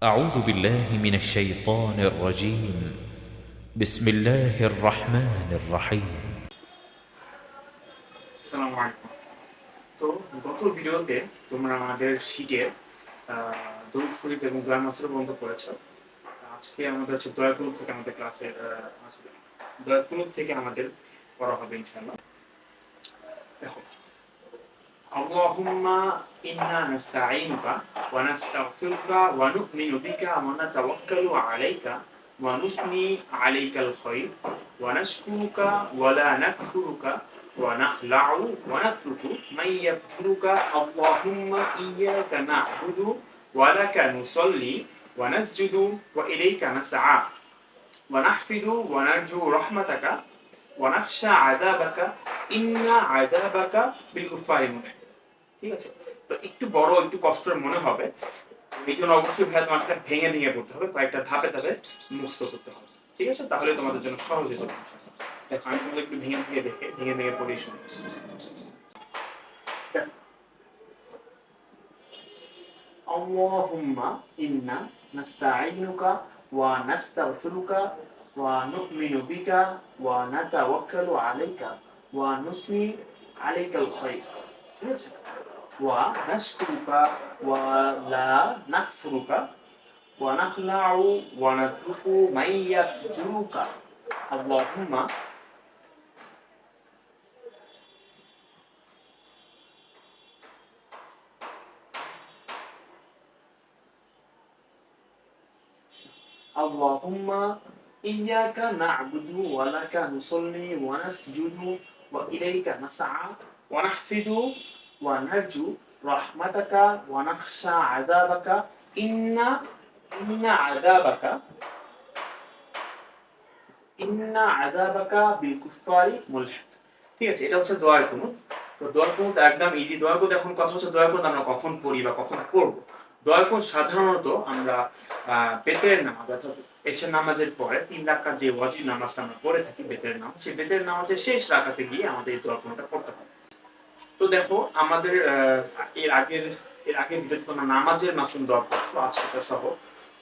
أعوذ بالله من الشيطان الرجيم بسم الله الرحمن الرحيم আসসালামু আলাইকুম তো গত ভিডিওতে তোমরা আমাদের শিটের দৌড় শরীফ এবং দোয়া মাসের বন্ধ করেছ আজকে আমাদের হচ্ছে দয়াকুলুক থেকে আমাদের ক্লাসের আসলে দয়াকুলুক থেকে আমাদের পড়া হবে ইনশাআল্লাহ দেখো اللهم إنا نستعينك ونستغفرك ونؤمن بك ونتوكل عليك ونثني عليك الخير ونشكرك ولا نكفرك ونخلع ونترك من يفجرك اللهم إياك نعبد ولك نصلي ونسجد وإليك نسعى ونحفظ ونرجو رحمتك ونخشى عذابك. إن عذابك بالكفار منعم ঠিক আছে তো একটু বড় একটু কষ্টের মনে হবে এই জন্য অবশ্যই ভাই তোমাকে ভেঙে ভেঙে পড়তে হবে কয়েকটা ধাপে ধাপে মুখস্থ করতে হবে ঠিক আছে তাহলে তোমাদের জন্য সহজ হয়ে যাবে ইনশাআল্লাহ। দেখো আমি তোমাদের একটু ভেঙে ভেঙে দেখে ভেঙে ভেঙে পড়েই শুনছি اللهم إنا نستعينك ونستغفرك ونؤمن بك ونتوكل عليك ونثني عليك الخير ঠিক আছে ونشكرك ولا نكفرك ونخلع ونترك من يفجرك اللهم اللهم إياك نعبد ولك نصلي ونسجد وإليك نسعى ওয়ানারজু রহমাতাকা ইন্না ইন্না ঠিক আছে, এটা হচ্ছে দোয়ার কুনুত। তো দোয়ার কুনুত একদম ইজি দোয়ার কুনুত এখন কথা হচ্ছে দোয়ার কুনুত আমরা কখন পড়ি বা কখন পড়ব? দোয়ার কুনুত সাধারণত আমরা বেতের নামাজ অর্থাৎ এসে নামাজের পরে তিন রাখার যে ওয়াজির নামাজটা আমরা পড়ে থাকি, বেতের নামাজ, সেই বেতের নামাজের শেষ রাখাতে গিয়ে আমাদের এই দোয়ার কুনুতটা পড়তে হবে। তো দেখো আমাদের এর আগের এর আগে ভিডিওতে তোমরা নামাজের মাসুম দোয়া পড়ছো আজকে সহ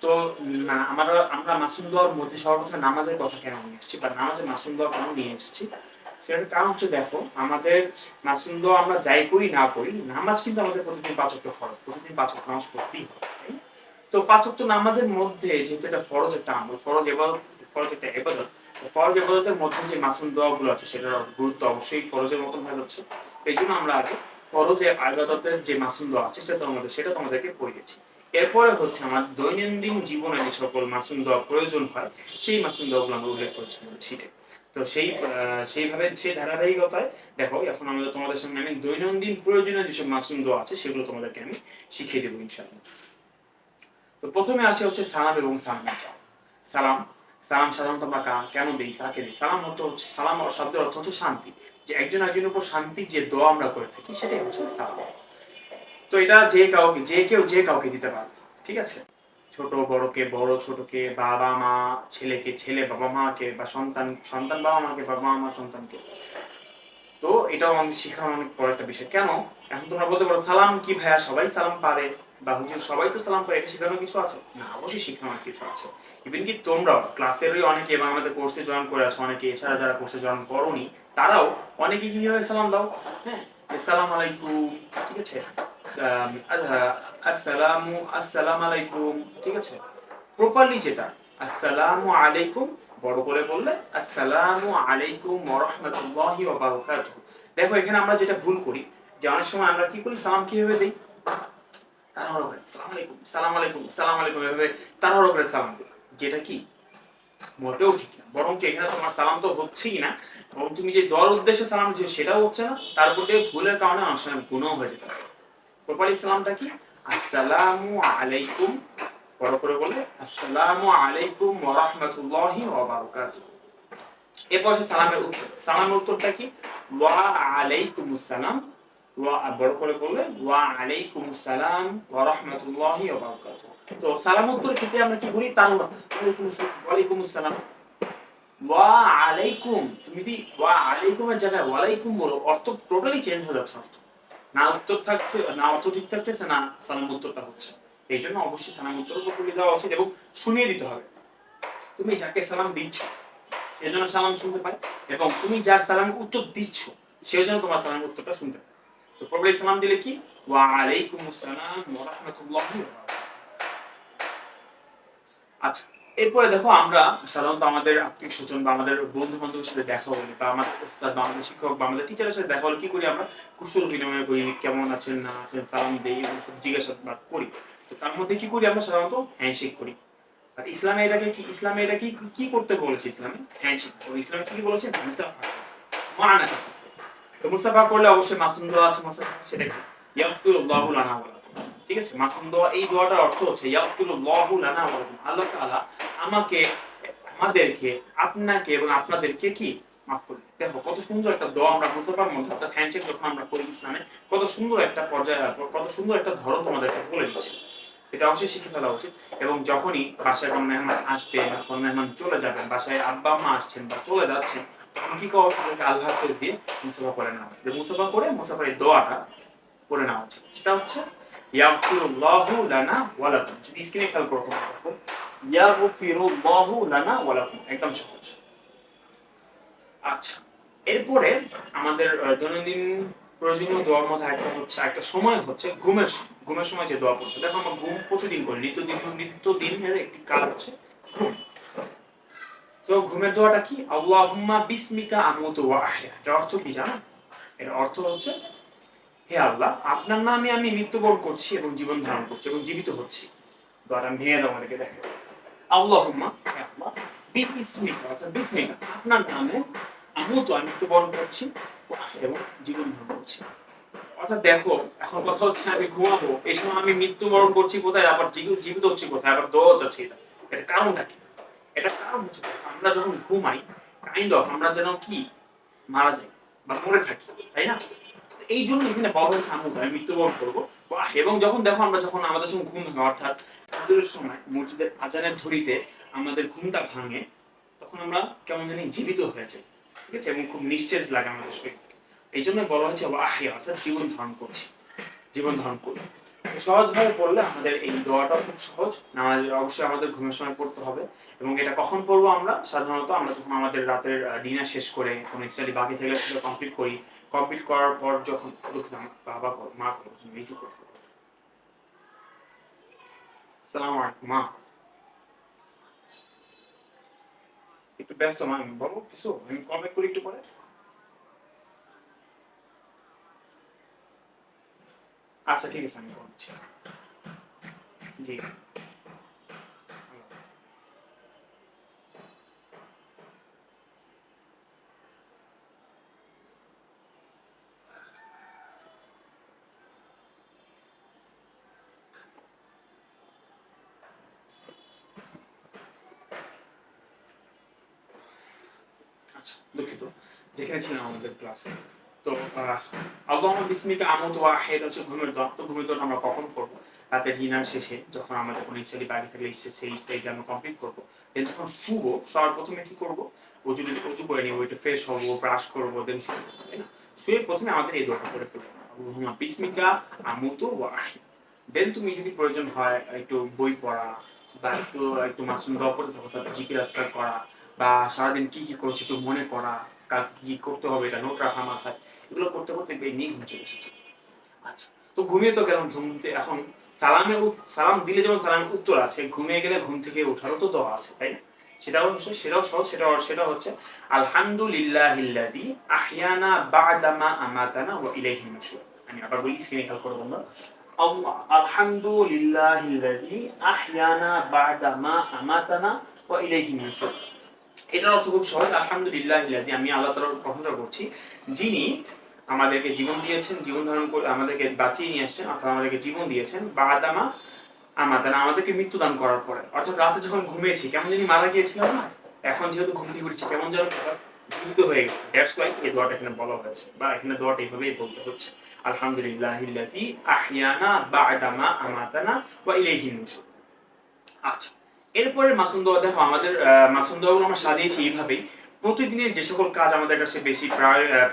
তো উম, আমরা আমরা মাসুম দোয়ার মধ্যে সর্বপ্রথম নামাজের কথা কেন নিয়ে এসেছি বা নামাজের মাসুম দোয়া কেন নিয়ে এসেছি সেটার কারণ হচ্ছে দেখো আমাদের মাসুম দোয়া আমরা যাই করি না করি নামাজ কিন্তু আমাদের প্রতিদিন পাঁচ ওয়াক্ত ফরজ প্রতিদিন পাঁচ নামাজ পড়তেই? তো পাঁচ নামাজের মধ্যে যেহেতু এটা ফরজ একটা আমল ফরজ এবার ফরজ একটা এবাদত ফরজ মধ্যে যে মাসুম দোয়াগুলো আছে, সেটার গুরুত্ব অবশ্যই ফরজের মতন হয়ে যাচ্ছে। এই জন্য আমরা আগে যে মাসুম দোয়া আছে, সেটা তোমাদের সেটা তোমাদেরকে এরপরে হচ্ছে আমার দৈনন্দিন জীবনে যে সকল মাসুম দোয়া প্রয়োজন হয়, সেই মাসুম দোয়াগুলো আমরা উল্লেখ করেছি আমাদের শীটে তো সেই সেইভাবে, সেই ধারাবাহিকতায় দেখো, এখন আমাদের তোমাদের সামনে আমি দৈনন্দিন প্রয়োজনীয় যেসব মাসুম দোয়া আছে, সেগুলো তোমাদেরকে আমি শিখিয়ে দেবো ইনশাআল্লাহ। তো প্রথমে আসে হচ্ছে সালাম এবং সালামের চাও সালাম সালাম সাধারণত আমরা কেন দিই কাকে দিই সালাম অর্থ হচ্ছে, সালাম শব্দের অর্থ হচ্ছে শান্তি। যে একজন একজনের উপর শান্তির যে দোয়া আমরা করে থাকি, সেটাই হচ্ছে সালাম। তো এটা যে কাউকে, যে কেউ যে কাউকে দিতে পারবে, ঠিক আছে? ছোট বড়কে বড় ছোটকে বাবা, মা ছেলেকে ছেলে, বাবা মাকে বা সন্তান সন্তান বাবা মাকে বাবা, মা সন্তানকে তো এটাও আমাদের শেখানো অনেক বড় একটা বিষয়। কেন? এখন তোমরা বলতে পারো, সালাম কি ভাইয়া? সবাই সালাম পারে বা হুজুর সবাই তো সালাম পারে, এটা শেখানোর কিছু আছে? না, অবশ্যই শেখানো কিছু আছে। ইভেন কি তোমরাও, ক্লাসেরই অনেকে বা আমাদের কোর্সে জয়েন করে আছো, অনেকে এছাড়া যারা কোর্সে জয়েন করোনি, তারাও অনেকে কীভাবে সালাম দাও? হ্যাঁ আসসালামু আলাইকুম, ঠিক আছে? আসসালামু আসসালামু আলাইকুম, ঠিক আছে? প্রপারলি যেটা, আসসালামু আলাইকুম, বড় করে বললে, আসসালামু আলাইকুম ওয়া রাহমাতুল্লাহি ওয়া বারাকাতুহু। দেখো, এখানে আমরা যেটা ভুল করি যে সময় আমরা কি করি? সালাম কীভাবে দেই? করে। সালাম আলাইকুম সালাম আলাইকুম সালাম আলাইকুম এভাবে করে সালাম দিই। যেটা কি? মোটেও ঠিক না। এখানে তোমার সালাম তো হচ্ছেই না। তুমি যে দর উদ্দেশ্যে সালাম দিচ্ছ সেটাও হচ্ছে না। ভুলের কারণে অনেক সময় গুণও হয়ে যেতে পারে। সালামটা কি? আসসালামু আলাইকুম। বড় করে বলে আসসালামু আলাইকুম সালামের উত্তর। সালামের উত্তরটা কি? ওয়া সালাম। বড় করে বললে, ওয়া আলাইকুম সালাম ওয়া রাহমাতুল্লাহি ওয়া বারাকাতুহু। তো সালাম উত্তর ক্ষেত্রে আমরা কি করি তার ওয়ালাইকুম আসসালাম ওয়ালাইকুম আসসালাম ওয়া আলাইকুম তুমি যদি ওয়া আলাইকুম আলাইকুমের জায়গায় ওয়ালাইকুম বলো, অর্থ টোটালি চেঞ্জ হয়ে যাচ্ছে অর্থ। না উত্তর থাকছে, না অর্থ ঠিক থাকছে না সালাম উত্তরটা হচ্ছে। এই জন্য অবশ্যই সালাম উত্তর করে দেওয়া উচিত এবং শুনিয়ে দিতে হবে। তুমি যাকে সালাম দিচ্ছ, সে যেন সালাম শুনতে পায় এবং তুমি যার সালাম উত্তর দিচ্ছ, সেও যেন তোমার সালাম উত্তরটা শুনতে পায়। তো প্রবলেম সালাম দিলে কি? ওয়া আলাইকুম আসসালাম ওয়া রাহমাতুল্লাহি আচ্ছা এরপরে দেখো আমরা সাধারণত আমাদের স্বজন বা আমাদের বন্ধু বান্ধবের সাথে দেখা হলে বা আমাদের বা আমাদের শিক্ষক বা আমাদের টিচারের সাথে দেখা হলে কি করি আমরা? কুশল বিনিময় করি, কেমন আছেন, না আছেন, সালাম দেই এবং সব জিজ্ঞাসাবাদ করি। তো তার মধ্যে কি করি আমরা? সাধারণত হ্যান্ডশেক করি। আর ইসলামে এটাকে কি, ইসলামে এটা কি কি করতে বলেছে ইসলামে? হ্যান্ডশেক ইসলামে কি বলেছে? মানা তো মুসাফা করলে অবশ্যই মাসুম দোয়া আছে মুসাফা সেটা কি ইয়াগফিরুল্লাহু লানা ওয়া ঠিক আছে? মাসুম দোয়া, এই দোয়াটার অর্থ হচ্ছে ইয়াগফিরুল্লাহু লানা ওয়া আল্লাহ তাআলা আমাকে, আমাদেরকে, আপনাকে এবং আপনাদেরকে কি? মাফ করবে দেখো, কত সুন্দর একটা দোয়া আমরা মুসাফার মধ্যে, অর্থাৎ হ্যান্ডশেক যখন আমরা করি ইসলামে, কত সুন্দর একটা পর্যায়ে কত সুন্দর একটা ধরন তোমাদেরকে বলে দিচ্ছে। এটা অবশ্যই শিখে ফেলা উচিত। এবং যখনই বাসায় কোনো মেহমান আসবে কোনো মেহমান চলে যাবেন, বাসায় আব্বা আম্মা আসছেন বা চলে যাচ্ছেন কি করা তাদেরকে আল্লাহ দিয়ে মুসাফা করে নেওয়া মুসাফা করে মুসাফার এই দোয়াটা করে নেওয়া সেটা হচ্ছে লানা যদি স্ক্রিনে খেয়াল করো লানা একদম সহজ। আচ্ছা এরপরে আমাদের দৈনন্দিন প্রয়োজনীয় দোয়ার মধ্যে একটা হচ্ছে একটা সময় হচ্ছে ঘুমের ঘুমের সময় যে দোয়া পড়ছে দেখো আমরা ঘুম প্রতিদিন করি, নিত্যদিন, নিত্যদিনের একটি কাল হচ্ছে ঘুম। তো ঘুমের দোয়াটা কি? আল্লাহুম্মা বিসমিকা আমুতু ওয়া আহয়া। এর অর্থ কি জানো? এর অর্থ হচ্ছে, হে আল্লাহ, আপনার নামে আমি মৃত্যুবরণ করছি এবং জীবন ধারণ করছি এবং জীবিত হচ্ছি। দোয়াটা ভেঙে দাও আমাদেরকে দেখো আল্লাহুম্মা, হে আল্লাহ, বিসমিকা, অর্থাৎ বিসমিকা, আপনার নামে আমুতু আমি মৃত্যুবরণ করছি এবং জীবন ধারণ করছি। অর্থাৎ দেখো, এখন কথা হচ্ছে আমি ঘুমাবো, এই সময় আমি মৃত্যুবরণ করছি কোথায়? আবার জীবিত হচ্ছি কোথায়? আবার দোয়া যাচ্ছে এটা কারণটা কি? এটা আমরা যখন ঘুমাই কাইন্ড অফ আমরা যেন কি, মারা যাই বা মরে থাকি, তাই না? এই জন্য এখানে আমি আমি মৃত্যুবরণ করব। এবং যখন দেখো, আমরা যখন আমাদের ঘুম অর্থাৎ ফজরের সময় মসজিদের আজানের ধরিতে আমাদের ঘুমটা ভাঙে, তখন আমরা কেমন জানি জীবিত হয়ে যাই, ঠিক আছে? এবং খুব নিশ্চেজ লাগে আমাদের শরীর এই জন্য বলা হচ্ছে আহিয়া অর্থাৎ জীবন ধারণ করছি, জীবন ধারণ করি সহজভাবে পড়লে আমাদের এই দোয়াটাও খুব সহজ। নামাজ অবশ্যই আমাদের ঘুমের সময় পড়তে হবে এবং এটা কখন পড়ব আমরা? সাধারণত আমরা যখন আমাদের রাতের ডিনার শেষ করে কোনো স্টাডি বাকি থেকে সেটা কমপ্লিট করি। কমপ্লিট করার পর যখন বাবা মা নিজে। আসসালামু আলাইকুম, মা। একটু ব্যস্ত, মা বলো কিছু? আমি ব্যাক করি একটু পরে। আচ্ছা ঠিক আছে আমি করছি। জি। আচ্ছা দুঃখিত। যেখানে ছিলাম আমাদের ক্লাসে তো আল্লাহ বিসমিকা আমত হচ্ছে ঘুমের দোয়া তো ঘুমের আমরা কখন করব? রাতে ডিনার শেষে যখন আমাদের কোনো স্টাডি বাকি থাকলে সেই আমরা কমপ্লিট করব। দেন যখন শুবো, সবার প্রথমে কি করব? উজু উজু করে ফ্রেশ হব ব্রাশ করব দেন শুবো, তাই না? শুয়ে প্রথমে আমাদের এই দোয়াটা করে ফেলব। আল্লাহুম্মা বিসমিকা দেন তুমি যদি প্রয়োজন হয় একটু বই পড়া বা একটু একটু মাসুম দোয়া পড়তে থাকো জিকির আজকার করা বা সারাদিন কি কি করছি একটু মনে করা। কাল কি করতে হবে, এটা নোট রাখা মাথায়। এগুলো করতে করতে নিয়ে ঘুম চলে এসেছে আচ্ছা তো ঘুমিয়ে তো গেলাম ঘুমতে এখন সালামে সালাম দিলে যেমন সালামের উত্তর আছে, ঘুমিয়ে গেলে ঘুম থেকে ওঠারও তো দোয়া আছে, তাই না? সেটাও সেটাও সহজ সেটা সেটা হচ্ছে, আলহামদুলিল্লাহিল্লাযী আহইয়ানা বা'দামা আমাতানা ওয়া ইলাইহি নুশুর। আমি আবার বলি স্ক্রিনে খেয়াল করো তোমরা। আল্লাহ, আলহামদুলিল্লাহিল্লাযী আহইয়ানা বা'দামা আমাতানা ওয়া ইলাইহি নুশুর। এটার অর্থ খুব সহজ। আলহামদুলিল্লাহ আমি আল্লাহ তালার প্রশংসা করছি। যিনি আমাদেরকে জীবন দিয়েছেন, জীবন ধারণ করে আমাদেরকে বাঁচিয়ে নিয়ে আসছেন, অর্থাৎ আমাদেরকে জীবন দিয়েছেন বা আদামা আমাদানা আমাদেরকে মৃত্যুদান করার পরে। অর্থাৎ রাতে যখন ঘুমিয়েছি, কেমন জানি মারা গিয়েছিলাম না? এখন যেহেতু ঘুম থেকে উঠেছি, কেমন যেন জীবিত হয়ে গেছে। দ্যাটস ওয়াই এই দোয়াটা এখানে বলা হয়েছে, বা এখানে দোয়াটা এইভাবেই বলতে হচ্ছে। আলহামদুলিল্লাহিল্লাযী আহইয়ানা বা'দামা আমাতানা ওয়া ইলাইহি নুশুর আচ্ছা এরপরে মাসুম দোয়া, দেখো আমাদের মাসুম দোয়াগুলো আমরা সাজিয়েছি এইভাবেই। প্রতিদিনের যে সকল কাজ আমাদের কাছে বেশি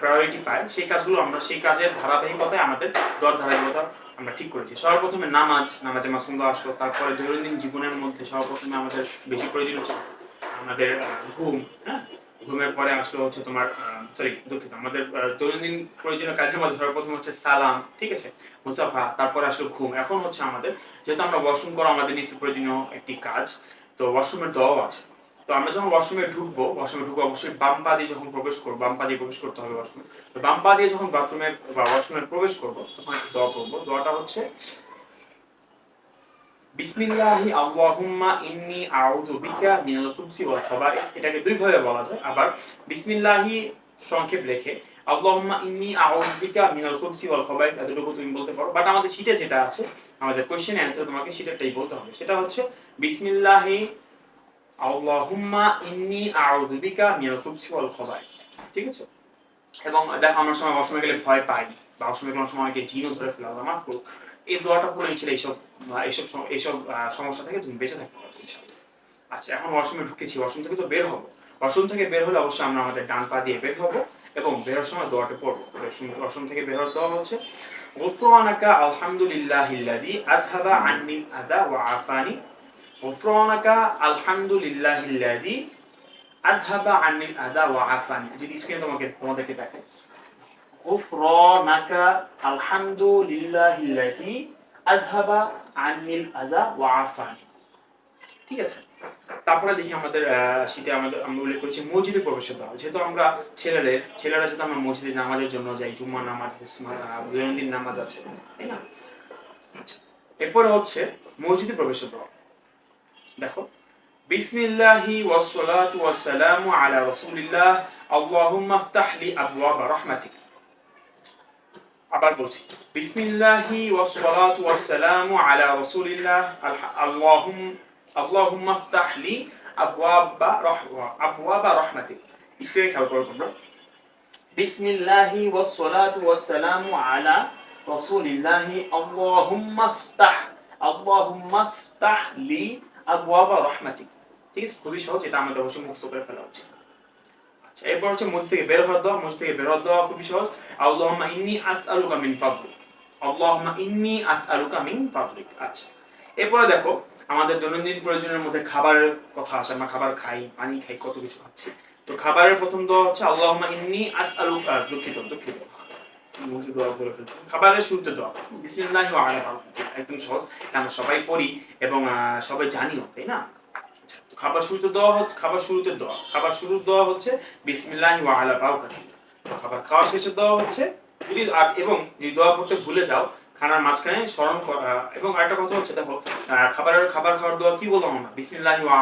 প্রায়োরিটি পায়, সেই কাজগুলো আমরা, সেই কাজের ধারাবাহিকতায় আমাদের দর ধারাবাহিকতা আমরা ঠিক করেছি। সর্বপ্রথমে নামাজ, নামাজে মাসুম মাসুন্দা আসলো, তারপরে দৈনন্দিন জীবনের মধ্যে সর্বপ্রথমে আমাদের বেশি প্রয়োজন হচ্ছে আমাদের ঘুম হ্যাঁ? ঘুমের পরে আসলো হচ্ছে তোমার সরি দুঃখিত। আমাদের দৈনন্দিন প্রয়োজনীয় কাজের মধ্যে সর্বপ্রথম হচ্ছে সালাম, ঠিক আছে? মুসাফা, তারপরে আসলো ঘুম। এখন হচ্ছে আমাদের, যেহেতু আমরা ওয়াশরুম করা আমাদের নিত্য প্রয়োজনীয় একটি কাজ, তো ওয়াশরুমের দোয়াও আছে। তো আমরা যখন ওয়াশরুমে ঢুকবো ওয়াশরুমে ঢুকবো অবশ্যই বাম পা দিয়ে যখন প্রবেশ করব, বাম পা দিয়ে প্রবেশ করতে হবে ওয়াশরুমে তো বাম পা দিয়ে যখন বাথরুমে বা ওয়াশরুমে প্রবেশ করব, তখন একটা দোয়া করব। দোয়াটা হচ্ছে বিসমিল্লাহি আল্লাহুম্মা ইন্নি আউযু বিকা মিনাল খুবসি ওয়াল খাবাইস এটাকে দুই ভাবে বলা যায়। আবার বিসমিল্লাহি সংক্ষেপ লেখে, আল্লাহুম্মা ইন্নি আউযু বিকা মিনাল খুবসি ওয়াল খাবাইস এতটুকু তুমি বলতে পারো। বাট আমাদের শীটে যেটা আছে, আমাদের কোশ্চেন অ্যান্সার তোমাকে শীটেরটাই বলতে হবে। সেটা হচ্ছে, বিসমিল্লাহি আল্লাহুম্মা ইন্নি আউযু বিকা মিনাল খুবসি ওয়াল খাবাইস ঠিক আছে? এবং দেখো, আমরা সময় ওয়াশরুমে গেলে ভয় পাই বা ওয়াশরুমে কোনো সময় অনেকে জিনও ধরে ফেলে মাফ করুক এই দোয়াটা পড়ে ছিল এইসব এইসব এইসব সমস্যা থেকে তুমি বেঁচে থাকতে পারবে আচ্ছা এখন ওয়াশরুমে ঢুকেছি, ওয়াশরুম থেকে তো বের হব। ওয়াশরুম থেকে বের হলে অবশ্যই আমরা আমাদের ডান পা দিয়ে বের হব এবং বেরোর সময় দোয়াটা পড়ব। ওয়াশরুম থেকে বের হওয়ার দোয়া হচ্ছে, গুফরানাকা আলহামদুলিল্লাহিল্লাযী আযহাবা আন্নি আদা ওয়া আফানি। গুফরানাকা আলহামদুলিল্লাহিল্লাযী আযহাবা আন্নি আদা ওয়া আফানি। যদি স্ক্রিনে তোমাকে, তোমাদেরকে দেখে غفرانك الحمد لله الذي أذهب عني الأذى وعافاني ঠিক আছে তারপরে দেখি আমাদের সেটা আমাদের আমরা উল্লেখ করেছি মসজিদে প্রবেশ দেওয়া যেহেতু আমরা ছেলেদের ছেলেরা যেহেতু আমরা মসজিদে নামাজের জন্য যাই জুম্মা নামাজ ইসমা- আহ, দৈনন্দিন নামাজ আছে তাই না আচ্ছা। এরপরে হচ্ছে মসজিদে প্রবেশ দেওয়া দেখো বিসমিল্লাহি ওয়াসসালাতু ওয়াসসালামু আলা রাসূলিল্লাহ আল্লাহুম্মা ইফতাহ লি আবওয়াব রাহমাতিক আবার বলছি, বিসমিল্লাহি ওয়াসসালাতু ওয়াসসালামু আলা রাসূলিল্লাহ আল্লাহুম, আল্লাহুম্মা ইফতাহ লি আবওয়াবা রাহমা, আবওয়াবা রাহমাতিক। স্ক্রিনে খেয়াল করো তোমরা। বিসমিল্লাহি ওয়াসসালাতু ওয়াসসালামু আলা রাসূলিল্লাহি, আল্লাহুম্মা ইফতাহ আল্লাহুম্মা ইফতাহ লি আবওয়াবা রাহমাতিক। ঠিক আছে? খুবই সহজ, এটা আমাদের অবশ্যই মুখস্থ করে ফেলা উচিত। এরপর হচ্ছে মসজিদ থেকে বের হওয়ার দোয়া মসজিদ থেকে বের হওয়ার দোয়া খুবই সহজ। আল্লাহুম্মা ইন্নী আসআলুকা মিন ফাদলিক। আল্লাহুম্মা ইন্নী আসআলুকা মিন ফাদলিক। আচ্ছা এরপরে দেখো, আমাদের দৈনন্দিন প্রয়োজনের মধ্যে খাবারের কথা আসে, আমরা খাবার খাই, পানি খাই, কত কিছু খাচ্ছি। তো খাবারের প্রথম দোয়া হচ্ছে আল্লাহুম্মা ইন্নী আসআলুকা, দুঃখিত দুঃখিত। খাবারের শুরুতে দোয়া। বিসমিল্লাহি একদম সহজ। আমরা সবাই পড়ি এবং সবাই জানিও, তাই না? খাবার শুরুতে দেওয়া হচ্ছে, খাবার শুরুতে দেওয়া, খাবার শুরুর দেওয়া হচ্ছে বিসমিল্লাহি ওয়া আলা বারাকাতুহু খাবার খাওয়া শেষে দেওয়া হচ্ছে, যদি আর এবং যদি দোয়া পড়তে ভুলে যাও, খানার মাঝখানে স্মরণ করা, এবং আরেকটা কথা হচ্ছে, দেখো খাবারের, খাবার খাওয়ার দোয়া কি বলব আমরা? বিসমিল্লাহি ওয়া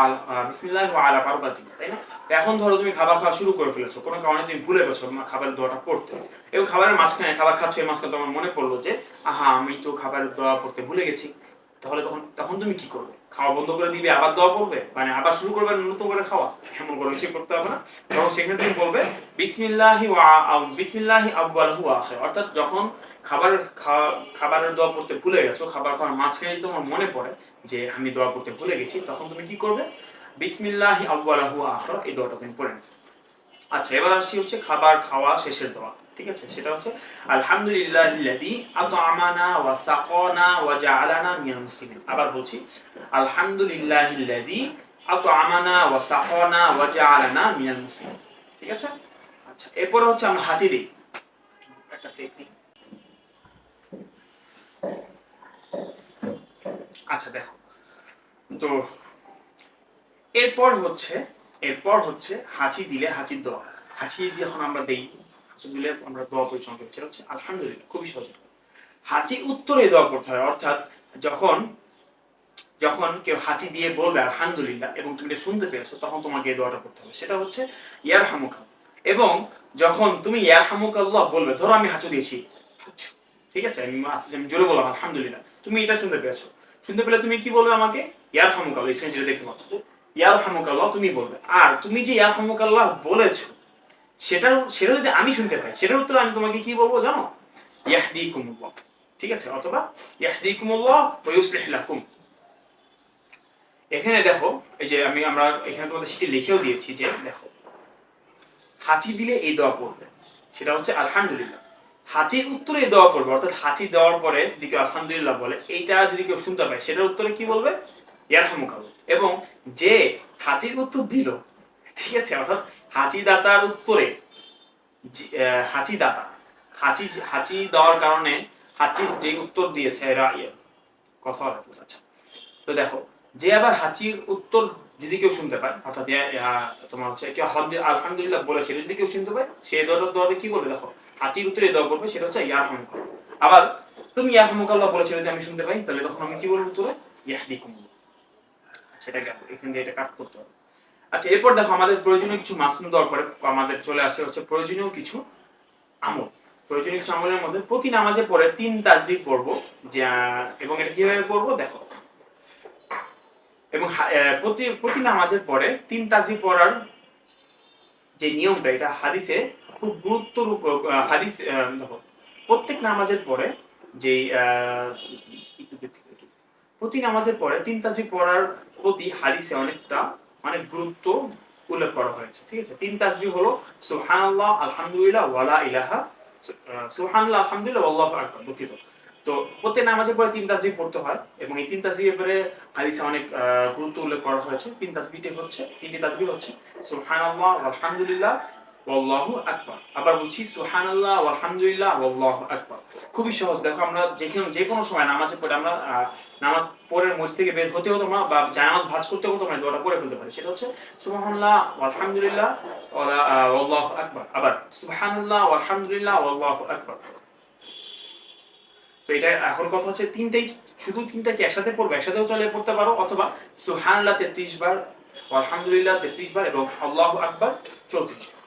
বিসমিল্লাহি ওয়া আলা বারাকাতুহু তাই না? এখন ধরো তুমি খাবার খাওয়া শুরু করে ফেলেছো, কোনো কারণে তুমি ভুলে গেছো খাবারের দোয়াটা পড়তে। এবং খাবারের মাঝখানে, খাবার খাচ্ছ এই মাঝখানে তোমার মনে পড়ল যে, আহা, আমি তো খাবারের দোয়া পড়তে ভুলে গেছি। তাহলে তখন তখন তুমি কি করবে? খাওয়া বন্ধ করে দিবে, আবার দোয়া করবে? মানে আবার শুরু করবে নতুন করে খাওয়া? এমন করে কিছু করতে হবে না। এবং সেখানে তুমি বলবে, বিসমিল্লাহি বিসমিল্লাহি ওয়া আখির। অর্থাৎ যখন খাবারের খাবারের দোয়া পড়তে ভুলে গেছো, খাবার খাওয়ার মাঝখানে তোমার মনে পড়ে যে আমি দোয়া পড়তে ভুলে গেছি, তখন তুমি কি করবে? বিসমিল্লাহি আউয়ালহু ওয়া আখির, এই দোয়াটা তুমি পড়ে আচ্ছা এবার আসছি হচ্ছে খাবার খাওয়া শেষের দোয়া। ঠিক আছে? সেটা হচ্ছে মুসলিমিন। আবার বলছি আচ্ছা আচ্ছা দেখো। তো, এরপর হচ্ছে এরপর হচ্ছে হাঁচি দিলে হাঁচির দোয়া। হাঁচি যখন আমরা দেই দিলে আমরা দোয়া হচ্ছে আলহামদুলিল্লাহ, খুবই সহজ উত্তরে দোয়া করতে হয়, অর্থাৎ যখন যখন কেউ হাঁচি দিয়ে বলবে আলহামদুলিল্লাহ এবং তুমি এটা শুনতে তখন তোমাকে এই দোয়াটা করতে হবে। সেটা হচ্ছে ইয়ার এবং যখন তুমি ইয়ার হামুকাল্লাহ বলবে, ধরো আমি হাঁচু দিয়েছি। ঠিক আছে? আমি আমি জোরে বললাম, আলহামদুলিল্লাহ। তুমি এটা শুনতে পেয়েছ। শুনতে পেলে তুমি কি বলবে আমাকে? ইয়ার হামুকাল্লাহ স্ক্রিন যেটা দেখতে পাচ্ছ। ইয়ার হামুকাল্লাহ তুমি বলবে। আর তুমি যে ইয়ার হামুকাল্লাহ বলেছ সেটার সেটা যদি আমি শুনতে পাই, সেটার উত্তর আমি তোমাকে কি বলব জানো? ইয়াহদিকুমুল্লাহ। ঠিক আছে? অথবা ইউসলিহ লাকুম। এখানে দেখো, এই যে আমি আমরা এখানে তোমাদের সেটি লিখেও দিয়েছি যে, দেখো, হাঁচি দিলে এই দোয়া পড়বে। সেটা হচ্ছে আলহামদুলিল্লাহ। হাঁচির উত্তরে এই দোয়া পড়বে, অর্থাৎ হাঁচি দেওয়ার পরে যদি কেউ আলহামদুলিল্লাহ বলে, এইটা যদি কেউ শুনতে পায়, সেটার উত্তরে কি বলবে? ইয়ারহামুকাল্লাহ। এবং যে হাঁচির উত্তর দিল, ঠিক আছে? অর্থাৎ হাঁচি দাতার উত্তরে আহ, হাঁচি হাঁচি দেওয়ার কারণে হাঁচির যে উত্তর দিয়েছে এরা ইয়ে, কথা আচ্ছা তো দেখো যে আবার হাঁচির উত্তর যদি কেউ শুনতে পায় অর্থাৎ তোমার হচ্ছে কেউ আলহামদুলিল্লাহ বলেছে এটা যদি কেউ শুনতে পায় সে দোয়াটা দোয়াটা কি বলবে? দেখো হাঁচির উত্তরে দোয়া করবে সেটা হচ্ছে ইয়ার আবার তুমি ইয়ার হামুকাল্লাহ বলেছিলে যদি আমি শুনতে পাই তাহলে তখন আমি কি বলব উত্তরে? ইয়াহদিকুম সেটা গেল এখান দিয়ে এটা কাট করতে হবে। আচ্ছা এরপর দেখো আমাদের প্রয়োজনীয় কিছু মাসুম দেওয়ার পরে আমাদের চলে আসছে হচ্ছে প্রয়োজনীয় কিছু আমল। প্রয়োজনীয় কিছু আমলের মধ্যে প্রতি নামাজে পরে তিন তাজবি পড়ব এবং এটা কীভাবে পড়ব দেখো। এবং প্রতি প্রতি নামাজের পরে তিন তাজবি পড়ার যে নিয়মটা, এটা হাদিসে খুব গুরুত্ব হাদিস দেখো, প্রত্যেক নামাজের পরে যে প্রতি নামাজের পরে তিন তাজবি পড়ার প্রতি হাদিসে অনেকটা অনেক গুরুত্ব উল্লেখ করা হয়েছে, ঠিক আছে? তিন তাজবি হলো, সুবহানাল্লাহ, আলহামদুলিল্লাহ ওয়ালা ইলাহা, সুবহানাল্লাহ, আলহামদুলিল্লাহ আল্লাহু আকবার, দুঃখিত। তো প্রত্যেক নামাজের পরে তিন তাসবিহ পড়তে হয় এবং এই তিন তাসবিহের পরে হাদিসে অনেক গুরুত্ব উল্লেখ করা হয়েছে। তিন তাসবিহটি হচ্ছে, তিনটি তাসবিহ হচ্ছে, সুবহানাল্লাহ আলহামদুলিল্লাহ, ওয়াল্লাহু আকবার। আবার বলছি, সুবহানাল্লাহ আলহামদুলিল্লাহ, ওয়াল্লাহু আকবার। খুবই সহজ। দেখো, আমরা যেখানে যে কোনো সময় নামাজের পরে আমরা নামাজ পড়ে মসজিদ থেকে বের হতে হতো না বা জানামাজ ভাঁজ করতে হতো না দোয়াটা পড়ে ফেলতে পারি। সেটা হচ্ছে, সুবহানাল্লাহ আলহামদুলিল্লাহ ওয়াল্লাহু আকবার। আবার, সুবহানাল্লাহ আলহামদুলিল্লাহ ওয়াল্লাহু আকবার। তো এটা এখন কথা হচ্ছে তিনটাই শুধু তিনটা কি একসাথে পড়বে, একসাথেও চলে পড়তে পারো, অথবা সুবহানাল্লাহ তেত্রিশ বার আলহামদুলিল্লাহ তেত্রিশ বার এবং আল্লাহু আকবার চৌত্রিশ বার।